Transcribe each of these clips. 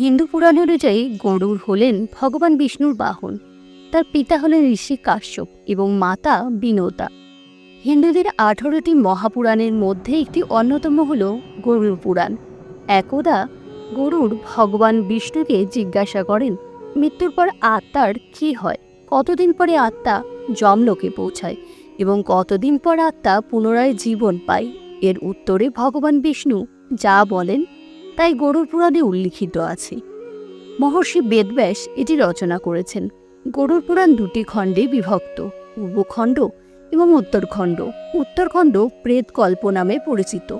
হিন্দু পুরাণ অনুযায়ী গরুর হলেন ভগবান বিষ্ণুর বাহন। তার পিতা হলেন ঋষি কাশ্যপ এবং মাতা বিনোদা। হিন্দুদের আঠারোটি মহাপুরাণের মধ্যে একটি অন্যতম হল গরুর পুরাণ। একদা গরুর ভগবান বিষ্ণুকে জিজ্ঞাসা করেন, মৃত্যুর পর আত্মার কী হয়? কতদিন পরে আত্মা যমলোকে পৌঁছায় এবং কতদিন পর আত্মা পুনরায় জীবন পায়? এর উত্তরে ভগবান বিষ্ণু যা বলেন তাই গরুর পুরাণে উল্লিখিত আছে। মহর্ষি বেদব্যাস এটি রচনা করেছেন। গরুর পুরাণ দুটি খণ্ডে বিভক্ত, পূর্বখণ্ড এবং উত্তরখণ্ড। উত্তরখণ্ড প্রেতকল্প নামে পরিচিত।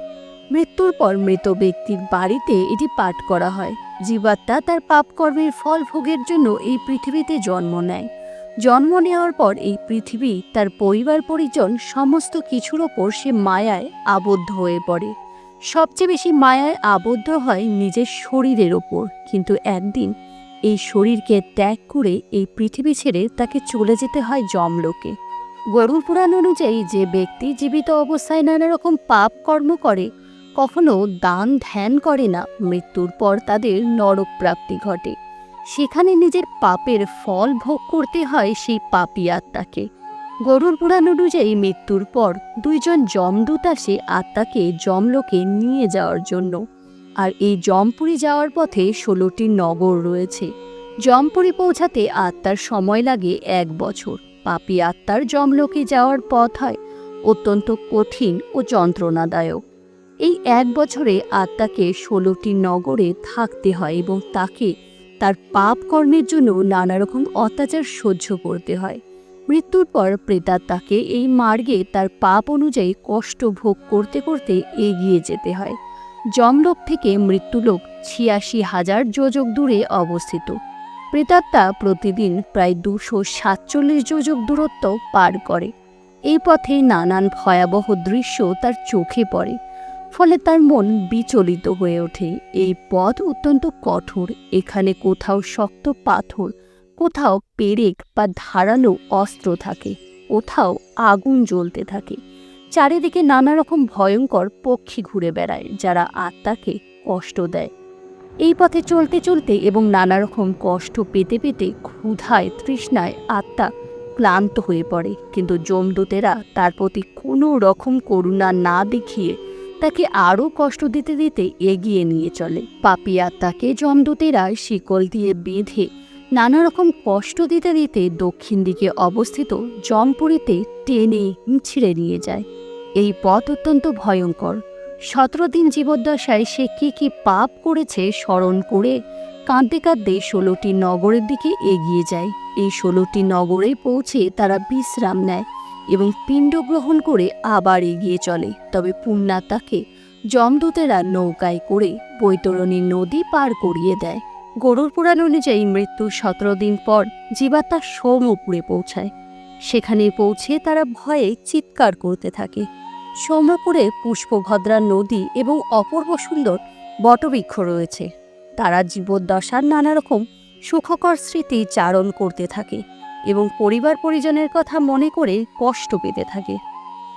মৃত্যুর পর মৃত ব্যক্তির বাড়িতে এটি পাঠ করা হয়। জীবাত্মা তার পাপকর্মের ফল ভোগের জন্য এই পৃথিবীতে জন্ম নেয়। জন্ম নেওয়ার পর এই পৃথিবী তার পরিবার পরিজন সমস্ত কিছুর ওপর সে মায়ায় আবদ্ধ হয়ে পড়ে। সবচেয়ে বেশি মায়ায় আবদ্ধ হয় নিজের শরীরের ওপর। কিন্তু একদিন এই শরীরকে ত্যাগ করে এই পৃথিবী ছেড়ে তাকে চলে যেতে হয় যমলোকে। গরুর পুরাণ অনুযায়ী যে ব্যক্তি জীবিত অবস্থায় নানা রকম পাপ কর্ম করে, কখনো দান ধ্যান করে না, মৃত্যুর পর তাদের নরক প্রাপ্তি ঘটে। সেখানে নিজের পাপের ফল ভোগ করতে হয় সেই পাপী আত্মাকে। গরুর পুরাণ অনুযায়ী মৃত্যুর পর দুইজন যমদূত আসে আত্মাকে যমলোকে নিয়ে যাওয়ার জন্য। আর এই জমপুরি যাওয়ার পথে ষোলোটি নগর রয়েছে। জমপুরি পৌঁছাতে আত্মার সময় লাগে এক বছর। পাপী আত্মার জমলোকে যাওয়ার পথ হয় অত্যন্ত কঠিন ও যন্ত্রণাদায়ক। এই এক বছরে আত্মাকে ষোলোটি নগরে থাকতে হয় এবং তাকে তার পাপ কর্মের জন্য নানা রকম অত্যাচার সহ্য করতে হয়। মৃত্যুর পর প্রেতাত্মাকে এই মার্গে তার পাপ অনুযায়ী কষ্ট ভোগ করতে করতে এগিয়ে যেতে হয়। যমলোক থেকে মৃত্যুলোক ছিয়াশি হাজার যোজক দূরে অবস্থিত। প্রেতাত্মা প্রতিদিন প্রায় দুশো সাতচল্লিশ যোজক দূরত্ব পার করে। এই পথে নানান ভয়াবহ দৃশ্য তার চোখে পড়ে, ফলে তার মন বিচলিত হয়ে ওঠে। এই পথ অত্যন্ত কঠোর, এখানে কোথাও শক্ত পাথর কোথাও পেরেক বা ধারালো অস্ত্র থাকে, কোথাও আগুন জ্বলতে থাকে। চারিদিকে নানা রকম ভয়ঙ্কর পক্ষী ঘুরে বেড়ায়, যারা আত্মাকে কষ্ট দেয়। এই পথে চলতে চলতে এবং নানা রকম কষ্ট পেতে পেতে ক্ষুধায়, তৃষ্ণায় আত্মা ক্লান্ত হয়ে পড়ে। কিন্তু যমদূতেরা তার প্রতি কোনো রকম করুণা না দেখিয়ে তাকে আরও কষ্ট দিতে দিতে এগিয়ে নিয়ে চলে। পাপি আত্মাকে যমদূতেরা শিকল দিয়ে বেঁধে নানা রকম কষ্ট দিতে দিতে দক্ষিণ দিকে অবস্থিত জমপুরীতে টেনে ছিঁড়ে নিয়ে যায়। এই পথ অত্যন্ত ভয়ঙ্কর। সতেরো দিন জীবদ্দশায় সে কি কি পাপ করেছে স্মরণ করে কাঁদতে কাঁদতে ষোলোটি নগরের দিকে এগিয়ে যায়। এই ষোলোটি নগরে পৌঁছে তারা বিশ্রাম নেয় এবং পিণ্ড গ্রহণ করে আবার এগিয়ে চলে। তবে পূর্ণা পুণ্যাতাকে যমদূতেরা নৌকায় করে বৈতরণী নদী পার করিয়ে দেয়। গরুর পুরাণ অনুযায়ী মৃত্যুর সতেরো দিন পর জীবাত্মা সৌমপুরে পৌঁছায়। সেখানে পৌঁছে তারা ভয়ে চিৎকার করতে থাকে। সোমপুরে পুষ্পভদ্রা নদী এবং অপূর্ব সুন্দর বটবৃক্ষ রয়েছে। তারা জীবদ্দশার নানা রকম সুখকর স্মৃতি চারণ করতে থাকে এবং পরিবার পরিজনের কথা মনে করে কষ্ট পেতে থাকে।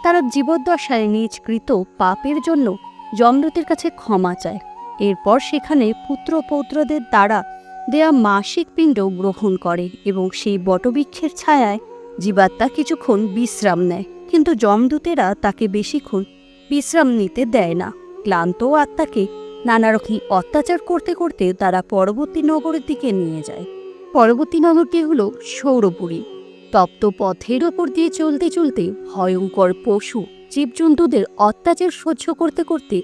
তারা জীবদ্দশায় নিজকৃত পাপের জন্য যমদূতের কাছে ক্ষমা চায়। এরপর সেখানে পুত্র পৌত্রদের দ্বারা দেয়া মাসিক পিণ্ড গ্রহণ করে এবং সেই বটবৃক্ষের ছায়ায় জীবাত্মা কিছুক্ষণ বিশ্রাম নেয়। কিন্তু যমদূতেরা তাকে বেশিক্ষণ বিশ্রাম নিতে দেয় না। ক্লান্ত আত্মাকে নানা রকম অত্যাচার করতে করতে তারা পরবর্তী নগরের দিকে নিয়ে যায়। পরবর্তী নগরটি হল সৌরপুরী। তপ্ত পথের ওপর দিয়ে চলতে চলতে ভয়ঙ্কর পশু, জীবজন্তুদের অত্যাচার সহ্য করতে করতে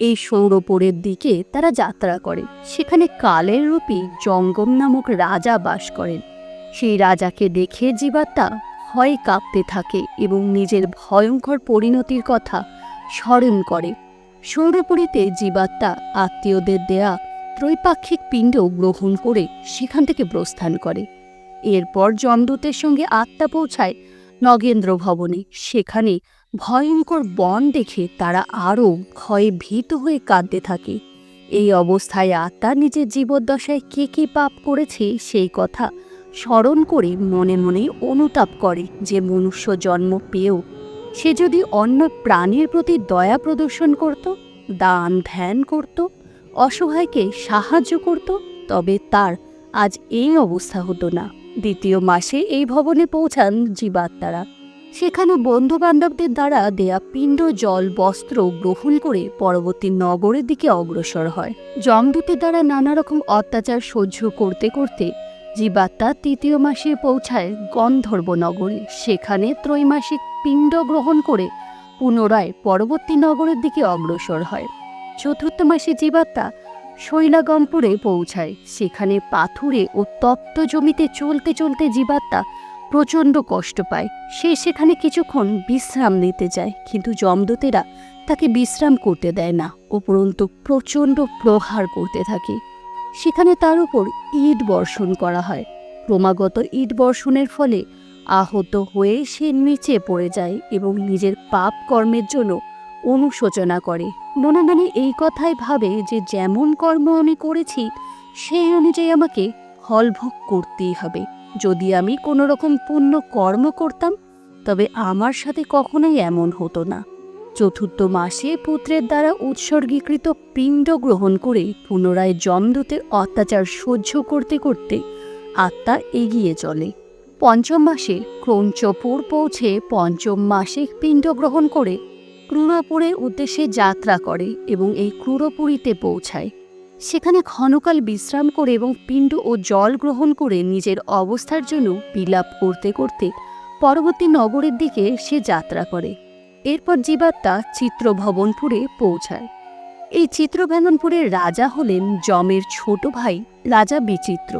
এই সৌরপুরের দিকে তারা যাত্রা করে। সেখানে কালের রূপী জঙ্গম নামক রাজা বাস করেন। সেই রাজাকে দেখে জীবাত্মা ভয় কাঁপতে থাকে এবং নিজের ভয়ঙ্কর পরিণতির কথা স্মরণ করে। সৌরপুরীতে জীবাত্মা আত্মীয়দের দেয়া ত্রৈপাক্ষিক পিণ্ড গ্রহণ করে সেখান থেকে প্রস্থান করে। এরপর যমদূতের সঙ্গে আত্মা পৌঁছায় নগেন্দ্র ভবনে। সেখানে ভয়ঙ্কর বন দেখে তারা আরও ভয়ে ভীত হয়ে কাঁদতে থাকে। এই অবস্থায় আত্মা নিজের জীবদ্দশায় কে কে পাপ করেছে সেই কথা স্মরণ করে মনে মনে অনুতাপ করে যে মনুষ্য জন্ম পেয়েও সে যদি অন্য প্রাণীর প্রতি দয়া প্রদর্শন করত, দান ধ্যান করত, অসহায়কে সাহায্য করত, তবে তার আজ এই অবস্থা হতো না। দ্বিতীয় মাসে এই ভবনে পৌঁছান জীবাত্মারা। সেখানে বন্ধু বান্ধবদের দ্বারা দেয়া পিণ্ড, জল, বস্ত্র গ্রহণ করে পরবর্তী নগরের দিকে অগ্রসর হয়। জমদূতের দ্বারা নানা রকম অত্যাচার সহ্য করতে করতে জীবাত্মা তৃতীয় মাসে পৌঁছায় গন্ধর্ব নগরে সেখানে ত্রৈমাসিক পিণ্ড গ্রহণ করে পুনরায় পরবর্তী নগরের দিকে অগ্রসর হয়। চতুর্থ মাসে জীবাত্মা শৈলাগম্পুরে পৌঁছায়। সেখানে পাথুরে ও তপ্ত জমিতে চলতে চলতে জীবাত্মা প্রচণ্ড কষ্ট পায়। সে সেখানে কিছুক্ষণ বিশ্রাম নিতে যায়, কিন্তু যমদূতেরা তাকে বিশ্রাম করতে দেয় না উপরন্তু প্রচণ্ড প্রহার করতে থাকে। সেখানে তার উপর ইট বর্ষণ করা হয়। ক্রমাগত ইট বর্ষণের ফলে আহত হয়ে সে নিচে পড়ে যায় এবং নিজের পাপ কর্মের জন্য অনুশোচনা করে। মনে মনে এই কথাই ভাবে যে যেমন কর্ম আমি করেছি, সেই অনুযায়ী আমাকে ফল ভোগ করতেই হবে। যদি আমি কোনো রকম পুণ্য কর্ম করতাম, তবে আমার সাথে কখনোই এমন হতো না। চতুর্থ মাসে পুত্রের দ্বারা উৎসর্গীকৃত পিণ্ড গ্রহণ করে পুনরায় যমদূতের অত্যাচার সহ্য করতে করতে আত্মা এগিয়ে চলে। পঞ্চম মাসে ক্রৌঞ্চপুর পৌঁছে পঞ্চম মাসে পিণ্ড গ্রহণ করে ক্রূরপুরের উদ্দেশ্যে যাত্রা করে এবং এই ক্রূরপুরীতে পৌঁছায়। সেখানে ক্ষণকাল বিশ্রাম করে এবং পিণ্ড ও জল গ্রহণ করে নিজের অবস্থার জন্য বিলাপ করতে করতে পরবর্তী নগরের দিকে সে যাত্রা করে। এরপর জীবাত্মা চিত্রভবনপুরে পৌঁছায়। এই চিত্রভবনপুরের রাজা হলেন যমের ছোট ভাই রাজা বিচিত্র।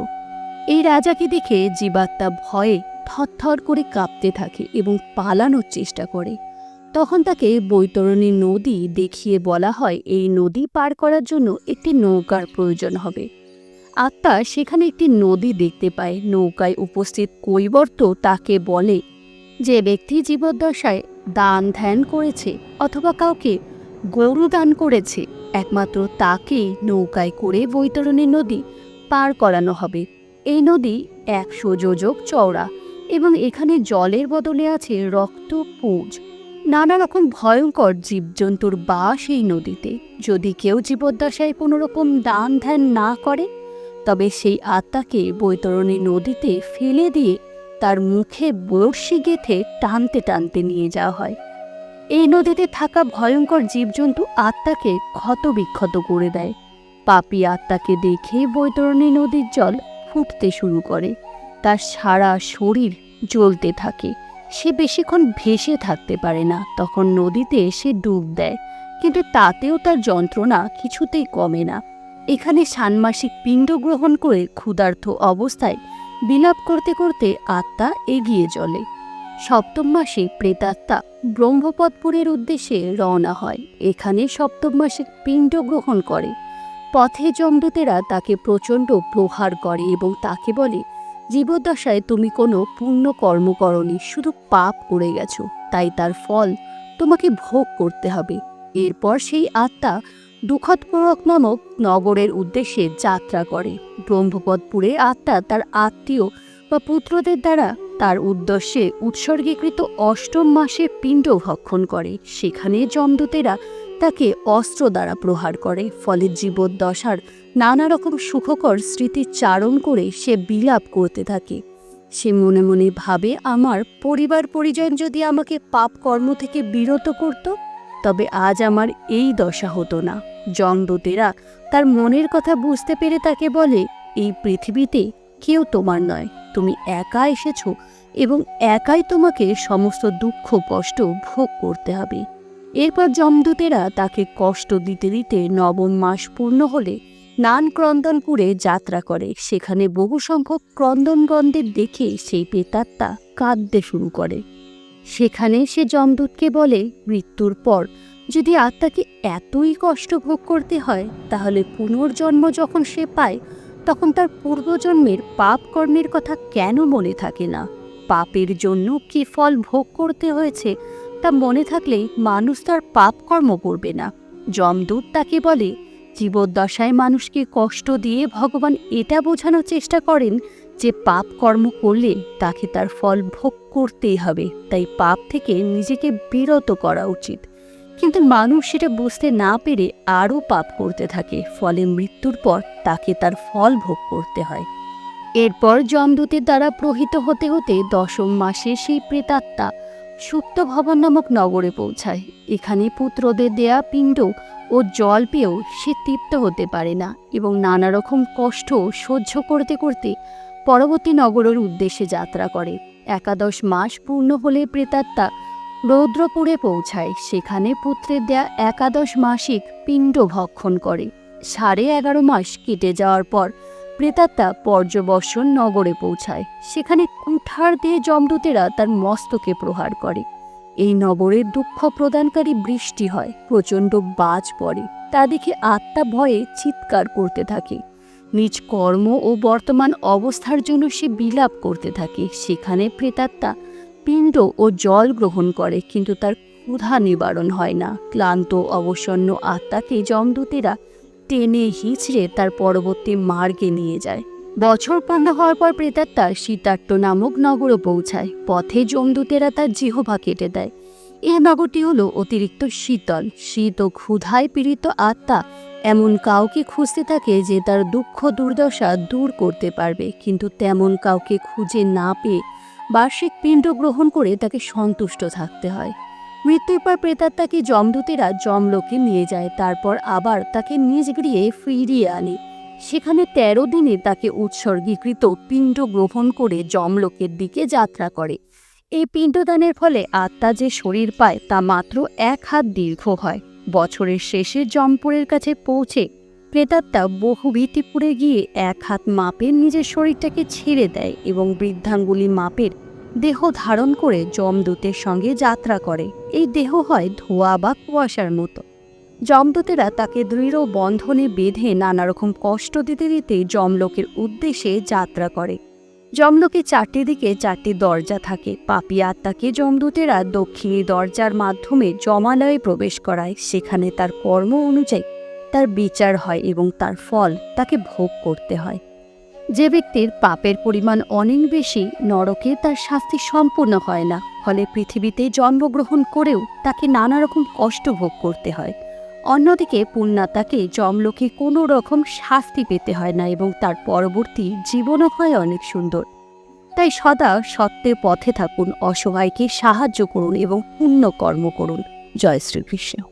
এই রাজাকে দেখে জীবাত্মা ভয়ে থরথর করে কাঁপতে থাকে এবং পালানোর চেষ্টা করে। তখন তাকে বৈতরণী নদী দেখিয়ে বলা হয়, এই নদী পার করার জন্য একটি নৌকার প্রয়োজন হবে। আত্মা সেখানে একটি নদী দেখতে পায়। নৌকায় উপস্থিত কৈবর্ত তাকে বলে, যে ব্যক্তি জীবদ্দশায় দান ধ্যান করেছে অথবা কাউকে গরু দান করেছে, একমাত্র তাকেই নৌকায় করে বৈতরণী নদী পার করানো হবে। এই নদী একশো যোজক চওড়া এবং এখানে জলের বদলে আছে রক্ত, পুঁজ। নানা রকম ভয়ঙ্কর জীবজন্তুর বাস এই নদীতে। যদি কেউ জীবদ্দশায় কোনো রকম দান ধ্যান না করে, তবে সেই আত্মাকে বৈতরণী নদীতে ফেলে দিয়ে তার মুখে বড়শি গেথে টানতে টানতে নিয়ে যাওয়া হয়। এই নদীতে থাকা ভয়ঙ্কর জীবজন্তু আত্মাকে ক্ষতবিক্ষত করে দেয়। পাপি আত্মাকে দেখে বৈতরণী নদীর জল ফুটতে শুরু করে। তার সারা শরীর জ্বলতে থাকে। সে বেশিক্ষণ ভেসে থাকতে পারে না। তখন নদীতে সে ডুব দেয়। কিন্তু তাতেও তার যন্ত্রণা কিছুতেই কমে না। এখানে ষান্মাসিক পিণ্ড গ্রহণ করে ক্ষুধার্থ অবস্থায় বিলাপ করতে করতে আত্মা এগিয়ে চলে। সপ্তম মাসে প্রেতাত্মা ব্রহ্মপদপুরের উদ্দেশ্যে রওনা হয়। এখানে সপ্তম মাসে পিণ্ড গ্রহণ করে। পথে জমদূতেরা তাকে প্রচণ্ড প্রহার করে এবং তাকে বলে জীবদ্দশায় তুমি কোনো পূর্ণ কর্ম করনি, শুধু পাপ করে গেছো, তাই তার ফল তোমাকে ভোগ করতে হবে। এরপর সেই আত্মা দুঃখদপূরক নামক নগরের উদ্দেশ্যে যাত্রা করে। ব্রহ্মপদপুরে আত্মা তার আত্মীয় বা পুত্রদের দ্বারা তার উদ্দেশ্যে উৎসর্গীকৃত অষ্টম মাসে পিণ্ড ভক্ষণ করে। সেখানে জমদূতেরা তাকে অস্ত্র দ্বারা প্রহার করে, ফলে জীবদ্দশার নানা রকম সুখকর স্মৃতি চারণ করে সে বিলাপ করতে থাকে। সে মনে মনে ভাবে, আমার পরিবার পরিজন যদি আমাকে পাপ কর্ম থেকে বিরত করত, তবে আজ আমার এই দশা হতো না। জমদূতেরা তার মনের কথা বুঝতে পেরে তাকে বলে, এই পৃথিবীতে কেউ তোমার নয়। তুমি একা এসেছ এবং একাই তোমাকে সমস্ত দুঃখ, কষ্ট ভোগ করতে হবে। এরপর যমদূতেরা তাকে কষ্ট দিতে দিতে নবম মাস পূর্ণ হলে নান ক্রন্দনপুরে যাত্রা করে। সেখানে বহু সংখ্যক ক্রন্দনগণদের দেখে সেই পেতাত্মা কাঁদতে শুরু করে। সেখানে সে যমদূতকে বলে, মৃত্যুর পর যদি আত্মাকে এতই কষ্ট ভোগ করতে হয়, তাহলে পুনর্জন্ম যখন সে পায়, তখন তার পূর্বজন্মের পাপ কর্মের কথা কেন মনে থাকে না? পাপের জন্য কি ফল ভোগ করতে হয়েছে, তা মনে থাকলেই মানুষ তার পাপ কর্ম করবে না। যমদূত তাকে বলে জীবদ্দশায় মানুষকে কষ্ট দিয়ে ভগবান এটা বোঝানোর চেষ্টা করেন যে পাপ কর্ম করলে তাকে তার ফল ভোগ করতেই হবে। তাই পাপ থেকে নিজেকে বিরত করা উচিত। কিন্তু মানুষ সেটা বুঝতে না পেরে আরও পাপ করতে থাকে, ফলে মৃত্যুর পর তাকে তার ফল ভোগ করতে হয়। এরপর যমদূতের দ্বারা প্রহিত হতে হতে দশম মাসে সেই প্রেতাত্মা সুপ্ত ভবন নামক নগরে পৌঁছায়। এখানে পুত্রদের দেয়া পিণ্ড ও জল পেয়েও সে তৃপ্ত হতে পারে না এবং নানা রকম কষ্ট সহ্য করতে করতে পরবর্তী নগরের উদ্দেশ্যে যাত্রা করে। একাদশ মাস পূর্ণ হলে প্রেতাত্মা রৌদ্রপুরে পৌঁছায়। সেখানে পুত্রের দেয়া একাদশ মাসিক পিণ্ড ভক্ষণ করে। সাড়ে এগারো মাস কেটে যাওয়ার পর প্রেতাত্মা পর্যবর্ষণ নগরে পৌঁছায়। সেখানে কুঠার দিয়ে যমদূতেরা তার মস্তকে প্রহার করে। এই নগরে দুঃখ প্রদানকারী বৃষ্টি হয়, প্রচণ্ড বাজ পড়ে। তা দেখে আত্মা ভয়ে চিৎকার করতে থাকে। নিজ কর্ম ও বর্তমান অবস্থার জন্য সে বিলাপ করতে থাকে। সেখানে প্রেতাত্মা পিণ্ড ও জল গ্রহণ করে, কিন্তু তার ক্ষুধা নিবারণ হয় না। ক্লান্ত অবসন্ন আত্মাকে যমদূতেরা টেনে হিচড়ে তার পরবর্তী মার্গে নিয়ে যায়। বছর পূর্ণ হওয়ার পর প্রেতাত্মা শীতাট্ট নামক নগরে পৌঁছায়। পথে যমদূতেরা তার জিহবা কেটে দেয়। এ নগরটি হলো অতিরিক্ত শীতল। শীত ও ক্ষুধায় পীড়িত আত্মা এমন কাউকে খুঁজতে থাকে যে তার দুঃখ দুর্দশা দূর করতে পারবে। কিন্তু তেমন কাউকে খুঁজে না পেয়ে বার্ষিক পিণ্ড গ্রহণ করে তাকে সন্তুষ্ট থাকতে হয়। মৃত্যুর পর প্রেতাত্মাকে যমদূতেরা যমলোকে নিয়ে যায়, তারপর আবার তাকে নিজ গৃহে ফিরিয়ে আনে। সেখানে তেরো দিনে তাকে উৎসর্গীকৃত পিণ্ড গ্রহণ করে যমলোকের দিকে যাত্রা করে। এই পিণ্ডদানের ফলে আত্মা যে শরীর পায় তা মাত্র এক হাত দীর্ঘ হয়। বছরের শেষে জমপুরের কাছে পৌঁছে প্রেতাত্মা বহু ভীতিপুরে গিয়ে এক হাত মাপের নিজের শরীরটাকে ছেড়ে দেয় এবং বৃদ্ধাঙ্গুলি মাপের দেহ ধারণ করে যমদূতের সঙ্গে যাত্রা করে। এই দেহ হয় ধোয়া বা কুয়াশার মতো। যমদূতেরা তাকে দৃঢ় বন্ধনে বেঁধে নানা রকম কষ্ট দিতে দিতে যমলোকের উদ্দেশ্যে যাত্রা করে। যমলোকে চারটি দিকে চারটি দরজা থাকে। পাপি আত্মাকে যমদূতেরা দক্ষিণী দরজার মাধ্যমে জমালয়ে প্রবেশ করায়। সেখানে তার কর্ম অনুযায়ী তার বিচার হয় এবং তার ফল তাকে ভোগ করতে হয়। যে ব্যক্তির পাপের পরিমাণ অনেক বেশি, নরকে তার শাস্তি সম্পূর্ণ হয় না। ফলে পৃথিবীতে জন্মগ্রহণ করেও তাকে নানা রকম কষ্ট ভোগ করতে হয়। অন্যদিকে পুণ্যাতাকে জমলোকে কোনো রকম শাস্তি পেতে হয় না এবং তার পরবর্তী জীবনও হয় অনেক সুন্দর। তাই সদা সত্যের পথে থাকুন, অসহায়কে সাহায্য করুন এবং পুণ্য কর্ম করুন। জয় শ্রীকৃষ্ণ।